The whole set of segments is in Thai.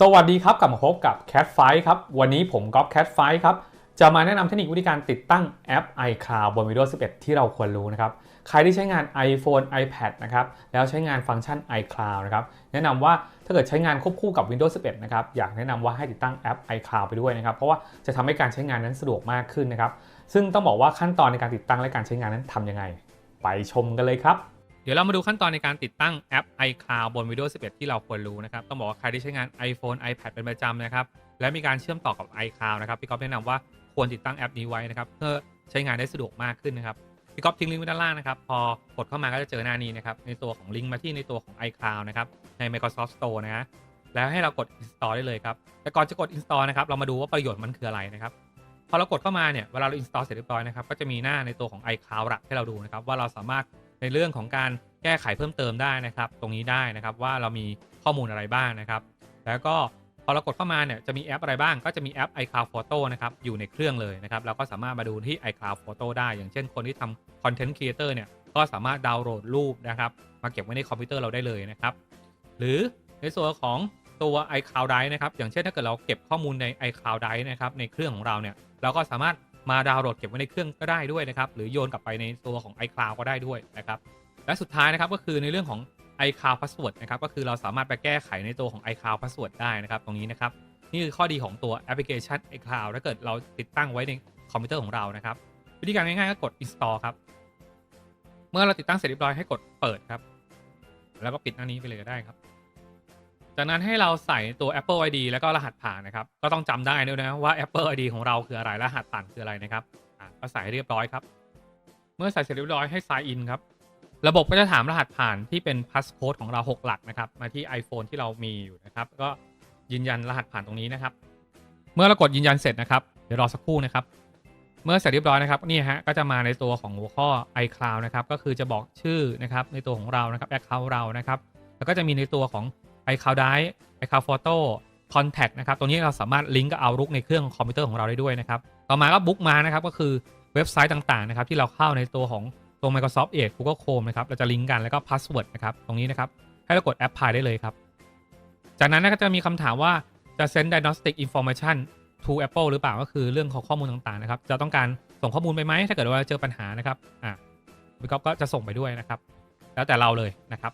สวัสดีครับกลับมาพบกับ Cat f i ครับ วันนี้ผมก๊อฟ Cat f i ครับ จะมาแนะนำเทคนิควิธีการติดตั้งแอป iCloud บน Windows 11 ที่เราควรรู้นะครับ ใครที่ใช้งาน iPhone iPad นะครับ แล้วใช้งานฟังก์ชัน iCloud นะครับ แนะนำว่าถ้าเกิดใช้งานควบคู่กับ Windows 11 นะครับ อยากแนะนำว่าให้ติดตั้งแอป iCloud ไปด้วยนะครับ เพราะว่าจะทำให้การใช้งานนั้นสะดวกมากขึ้นนะครับ ซึ่งต้องบอกว่าขั้นตอนในการติดตั้งและการใช้งานนั้นทำยังไง ไปชมกันเลยครับ ดี๋ยวเรามาดูขั้นตอนในการติดตั้งแอป iCloud บน Windows 11 ที่เราควรรู้นะครับ ต้องบอกว่าใครที่ใช้งาน iPhone iPad เป็นประจำนะครับ และมีการเชื่อมต่อกับ iCloud นะครับ พี่ก๊อฟแนะนำว่าควรติดตั้งแอปนี้ไว้นะครับเพื่อใช้งานได้สะดวกมากขึ้นนะครับ พี่ก๊อฟทิ้งลิงก์ไว้ด้านล่างนะครับ พอกดเข้ามาก็จะเจอหน้านี้นะครับ ในตัวของลิงก์มาที่ในตัวของ iCloud นะครับใน Microsoft Store นะฮะแล้วให้เรากด install ได้เลยครับ แต่ก่อนจะกด install นะครับเรามาดูว่าประโยชน์มันคืออะไรนะครับพอเรากดเข้ามาเนี่ยเวลาเรา install เสร็จเรียบร้อยนะครับก็จะมีหน้าในตัวของ iCloud หลักให้เราดูนะครับว่าเราสามารถ ในเรื่องของการแก้ไขเพิ่มเติมได้นะครับ ตรงนี้ได้นะครับว่าเรามีข้อมูลอะไรบ้างนะครับ แล้วก็พอเรากดเข้ามาเนี่ยจะมีแอปอะไรบ้างก็จะมีแอป iCloud Photo นะครับอยู่ในเครื่องเลยนะครับเราก็สามารถมาดูที่ iCloud Photo ได้ อย่างเช่นคนที่ทำ Content Creator เนี่ยก็สามารถดาวน์โหลดรูปนะครับ มาเก็บไว้ในคอมพิวเตอร์เราได้เลยนะครับ หรือในส่วนของตัว iCloud Drive นะครับ อย่างเช่นถ้าเกิดเราเก็บข้อมูลใน iCloud Drive นะครับในเครื่องของเราเนี่ยเราก็สามารถ มาดาวน์โหลดเก็บไว้ในเครื่องก็ได้ด้วยนะครับ หรือโยนกลับไปในตัวของ iCloud ก็ได้ด้วยนะครับ และสุดท้ายนะครับก็คือในเรื่องของ iCloud Password นะครับ ก็คือเราสามารถไปแก้ไขในตัวของ iCloud Password ได้นะครับ ตรงนี้นะครับ นี่คือข้อดีของตัวแอปพลิเคชัน iCloud ถ้าเกิดเราติดตั้งไว้ในคอมพิวเตอร์ของเรานะครับ วิธีการง่ายๆก็กด install ครับ เมื่อเราติดตั้งเสร็จเรียบร้อยให้กดเปิดครับ แล้วก็ปิดหน้านี้ไปเลยก็ได้ครับ จากนั้นให้เราใส่ตัว Apple ID แล้วก็รหัสผ่านนะครับ ก็ต้องจำได้ด้วยนะว่า Apple ID ของเราคืออะไรรหัสผ่านคืออะไรนะครับอะก็ใส่เรียบร้อยครับ เมื่อใส่เสร็จเรียบร้อยให้ sign in ครับ ระบบก็จะถามรหัสผ่านที่เป็นพาสโค้ดของเรา 6 หลักนะครับ มาที่ iPhone ที่เรามีอยู่นะครับ ก็ยืนยันรหัสผ่านตรงนี้นะครับ เมื่อเรากดยืนยันเสร็จนะครับ เดี๋ยวรอสักครู่นะครับ เมื่อเสร็จเรียบร้อยนะครับ นี่ฮะ ก็จะมาในตัวของหัวข้อ iCloud นะครับ ก็คือจะบอกชื่อนะครับในตัวของเรานะครับ Account เรานะครับ แล้วก็จะมีในตัวของ iCloud Drive iCloud Photo Contact นะครับ ตรงนี้เราสามารถลิงก์กับ Outlook ในเครื่องคอมพิวเตอร์ของเราได้ด้วยนะครับ ต่อมาก็บุ๊กมานะครับ ก็คือเว็บไซต์ต่างๆนะครับที่เราเข้าในตัวของตัว Microsoft Edge Google Chrome นะครับเราจะลิงก์กันแล้วก็ password นะครับตรงนี้นะครับ ให้เรากด Apply ได้เลยครับ จากนั้นก็จะมีคำถามว่าจะ send diagnostic information to Apple หรือเปล่าก็คือเรื่องของข้อมูลต่างๆนะครับ จะต้องการส่งข้อมูลไปไหมถ้าเกิดว่าเจอปัญหานะครับอ่าวิกอฟก็จะส่งไปด้วยนะครับ แล้วแต่เราเลยนะครับ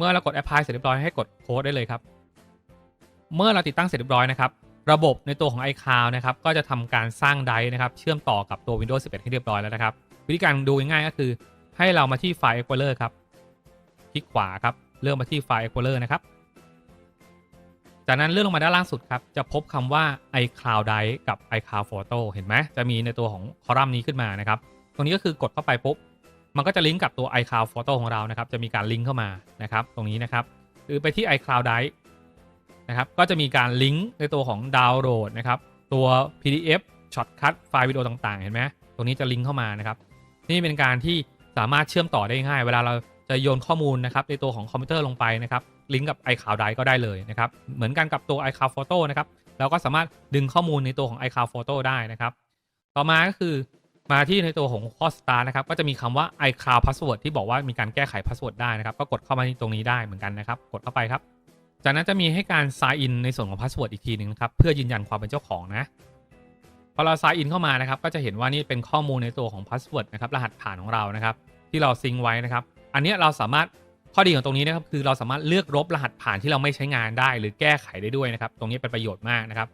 เมื่อเรากด Apply เสร็จเรียบร้อยให้กดโค้ดได้เลยครับ เมื่อเราติดตั้งเสร็จเรียบร้อยนะครับ ระบบในตัวของ iCloud นะครับ ก็จะทำการสร้างไดร์นะครับ เชื่อมต่อกับตัว Windows 11 ให้เรียบร้อยแล้วนะครับ วิธีการดูง่ายๆก็คือ ให้เรามาที่ไฟล์ Explorer ครับ คลิกขวาครับ เลื่อนมาที่ไฟล์ Explorer นะครับ จากนั้นเลื่อนลงมาด้านล่างสุดครับ จะพบคำว่า iCloud Drive กับ iCloud Photo เห็นไหมจะมีในตัวของคอลัมน์นี้ขึ้นมานะครับ ตรงนี้ก็คือกดเข้าไปปุ๊บ มันก็จะลิงก์กับตัว iCloud Photo ของเรานะครับ จะมีการลิงก์เข้ามานะครับ ตรงนี้นะครับ หรือไปที่ iCloud Drive นะครับ ก็จะมีการลิงก์ในตัวของดาวน์โหลดนะครับ ตัว PDF ช็อตคัทไฟล์วิดีโอต่างๆ เห็นไหมตรงนี้จะลิงก์เข้ามานะครับ นี่เป็นการที่สามารถเชื่อมต่อได้ง่าย เวลาเราจะโยนข้อมูลนะครับในตัวของคอมพิวเตอร์ลงไปนะครับลิงก์กับ iCloud Drive ก็ได้เลยนะครับ เหมือนกันกับตัว iCloud Photo นะครับเราก็สามารถดึงข้อมูลในตัวของ iCloud Photo ได้นะครับ ต่อมาก็คือ มาที่ในตัวของข้อ Start นะครับก็จะมีคำว่า iCloud Password ที่บอกว่ามีการแก้ไข Password ได้นะครับ ก็กดเข้ามาที่ตรงนี้ได้เหมือนกันนะครับ กดเข้าไปครับ จากนั้นจะมีให้การ sign in ในส่วนของ Password อีกทีหนึ่งนะครับ เพื่อยืนยันความเป็นเจ้าของนะพอเรา sign in เข้ามานะครับ ก็จะเห็นว่านี่เป็นข้อมูลในตัวของ Password นะครับรหัสผ่านของเรานะครับ ที่เราซิงไว้นะครับ อันนี้เราสามารถข้อดีของตรงนี้นะครับคือเราสามารถเลือกลบรหัสผ่านที่เราไม่ใช้งานได้ หรือแก้ไขได้ด้วยนะครับ ตรงนี้เป็นประโยชน์มากนะครับ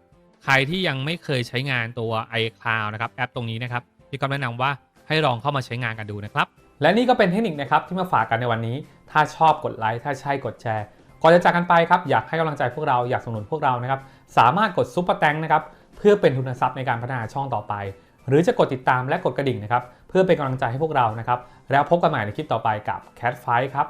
ใครที่ยังไม่เคยใช้งานตัว iCloud นะครับแอปตรงนี้นะครับ พี่ก็แนะนำว่าให้ลองเข้ามาใช้งานกันดูนะครับ และนี่ก็เป็นเทคนิคนะครับที่มาฝากกันในวันนี้ ถ้าชอบกดไลค์ถ้าใช่กดแชร์ก่อนจะจากกันไปครับอยากให้กำลังใจพวกเราอยากสนับสนุนพวกเรานะครับสามารถกดซุปเปอร์แตงนะครับเพื่อเป็นทุนทรัพย์ในการพัฒนาช่องต่อไป หรือจะกดติดตามและกดกระดิ่งนะครับเพื่อเป็นกำลังใจให้พวกเรานะครับแล้วพบกันใหม่ในคลิปต่อไปกับ Cat Fight ครับ